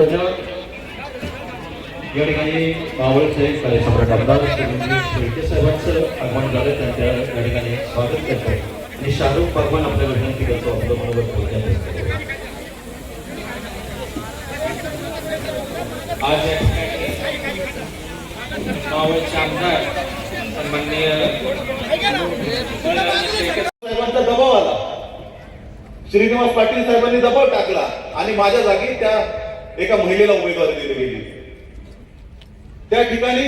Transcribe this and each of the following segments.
धन्यवाद या ठिकाणी कार्यसम्राट आमदार शेळके साहेबांचं आगमन झालं त्यांच्या या ठिकाणी स्वागत करतो आणि शाहरुख भगवान आपल्या विनंती करतो आपलं आज या ठिकाणी मावळचे आमदार सन्माननीय साहेबांचा दबाव आला. श्रीनिवास पाटील साहेबांनी दबाव टाकला आणि माझ्या जागी त्या एका महिलेला उमेदवारी दिली गेली. त्या ठिकाणी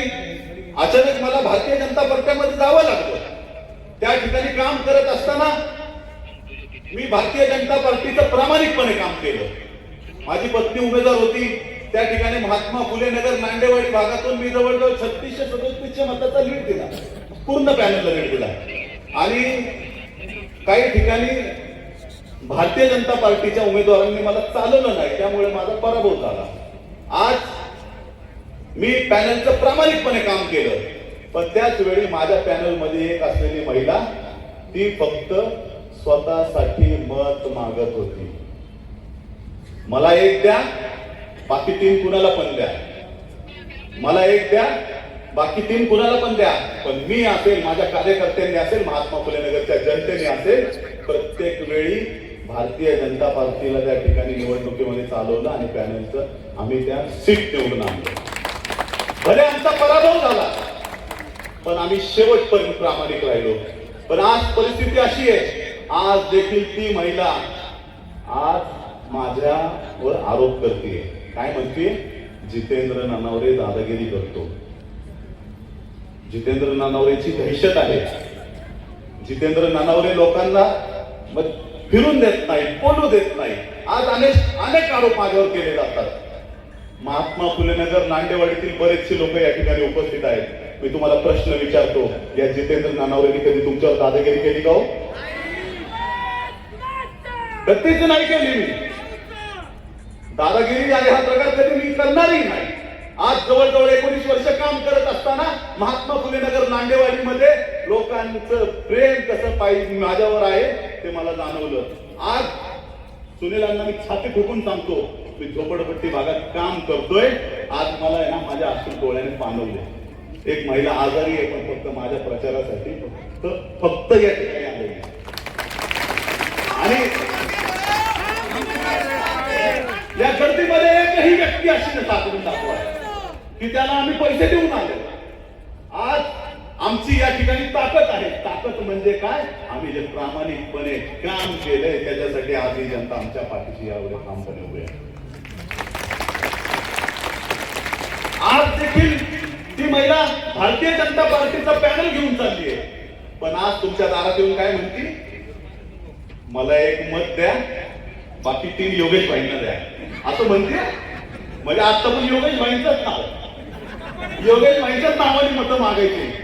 अचानक मला भारतीय जनता पक्षामध्ये जावं लागलं. त्या ठिकाणी काम करत असताना मी भारतीय जनता पार्टीचं प्रामाणिकपणे काम केलं. माझी पत्नी उमेदवार होती. त्या ठिकाणी महात्मा फुले नगर नांदेवाडी भागातून मी जवळजवळ छत्तीसशे सदोतीसशे मताचा लीड दिला. पूर्ण पॅनलला लीड दिला. आणि काही ठिकाणी भारतीय जनता पार्टीच्या उमेदवारांनी मला चालवलं नाही त्यामुळे माझा पराभव झाला. आज मी पॅनलचं प्रामाणिकपणे काम केलं पण त्याच वेळी माझ्या पॅनलमध्ये एक असलेली महिला ती फक्त स्वतःसाठी मत मागत होती. मला एक द्या बाकी तीन कुणाला पण द्या. मला एक द्या बाकी तीन कुणाला पण द्या. पण मी असेल माझ्या कार्यकर्त्यांनी असेल महात्मा फुले नगरच्या जनतेने असेल प्रत्येक वेळी भारतीय जनता पार्टीला त्या ठिकाणी निवडणुकीमध्ये चालवलं आणि पॅनलचं आम्ही त्या सीट निवडून आणलं. भले आमचा पराभव झाला पण आम्ही शेवटपर्यंत प्रामाणिक राहिलो. पण आज परिस्थिती अशी आहे आज देखील ती महिला आज माझ्यावर आरोप करते काय म्हणते जितेंद्र नानावरे दादागिरी करतो. जितेंद्र नानावरेची दहशत आहे. जितेंद्र नानावरे लोकांना मग फिरून देत नाही बोलू देत नाही. आज अनेक अनेक आरोप माझ्यावर केले जातात. महात्मा फुले नगर नांदेवाडीतील बरेचसे लोक या ठिकाणी उपस्थित आहेत मी तुम्हाला प्रश्न विचारतो या जितेंद्र नानावरेंनी कधी तुमच्यावर दादागिरी केली का हो? कधीच नाही केली मी दादागिरी आणि हा प्रकार कधी मी करणारही नाही. आज जवळजवळ एकोणीस वर्ष काम करत असताना महात्मा फुले नगर नांदेवाडीमध्ये लोकांचं प्रेम कसं पाहिजे माझ्यावर आहे ते मला जाणवलं. आज सुनीलांना मी छाती ठोकून सांगतो मी झोपडपट्टी भागात काम करतोय. आज मला आहे ना माझ्या अश्रू डोळ्याने पाणवले एक महिला आजारी आहे पण फक्त माझ्या प्रचारासाठी फक्त फक्त या ठिकाणी आलेली आणि या गर्दीमध्ये एकही व्यक्ती अशी दाखवून सापडून दाखवा. की त्याला आम्ही पैसे देऊन आले आमची या ठिकाणी ताकद आहे. ताकद म्हणजे काय? आम्ही जे प्रामाणिकपणे काम केलंय त्याच्यासाठी आज ही जनता आमच्या पाठीशी यावर ठामपणे उभी आहे. आज देखील ती महिला भारतीय जनता पार्टीचा पॅनल घेऊन चालली आहे. पण आज तुमच्या दारात येऊन काय म्हणती? मला एक मत द्या बाकी तीन योगेश भाईंना द्या. असं म्हणते? म्हणजे आता पण योगेश भाईंचंच नाव योगेश भाईंच्याच नावाने मतं मागायची.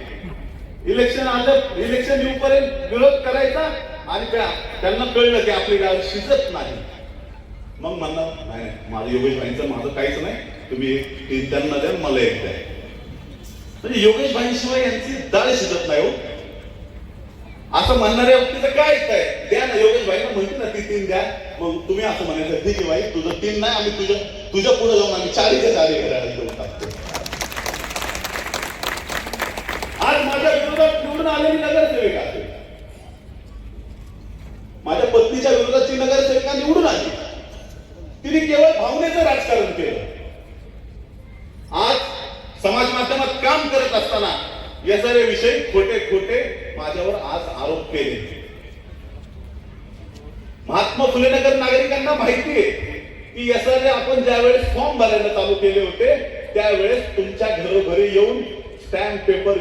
इलेक्शन आलं इलेक्शन येऊपर्यंत विरोध करायचा आणि त्या- त्यांना कळलं की आपली गाव शिजत नाही. मग म्हणणार नाही माझं योगेश भाईंचं माझं काहीच नाही. तुम्ही त्यांना द्या मला एक द्या. म्हणजे योगेश भाईंशिवाय यांची दाळ शिजत नाही हो. असं म्हणणाऱ्या व्यक्तीचं काय आहे द्या ना योगेश भाईना म्हणते ना ती तीन द्या. मग तुम्ही असं म्हणायचं ठीक आहे भाई तुझं तीन नाही आम्ही तुझ्या तुझ्या पुढे जाऊन आम्ही चारीच्या चारी घराला देऊन टाकतो आज माझ्या विरोधात मी नगरसेविका. असेल माझ्या पत्नीच्या विरोधात ती नगरसेविका निवडून आली. तिने केवळ भावनेचं राजकारण केलं. आज समाज माध्यमात काम करत असताना या सर्व विषयी खोटे खोटे माझ्यावर आज आरोप केले. महात्मा फुले नगर नागरिकांना माहिती आहे की या आपण ज्या वेळेस फॉर्म भरायला चालू केले होते त्यावेळेस तुमच्या घरोघरी येऊन स्टॅम्प पेपर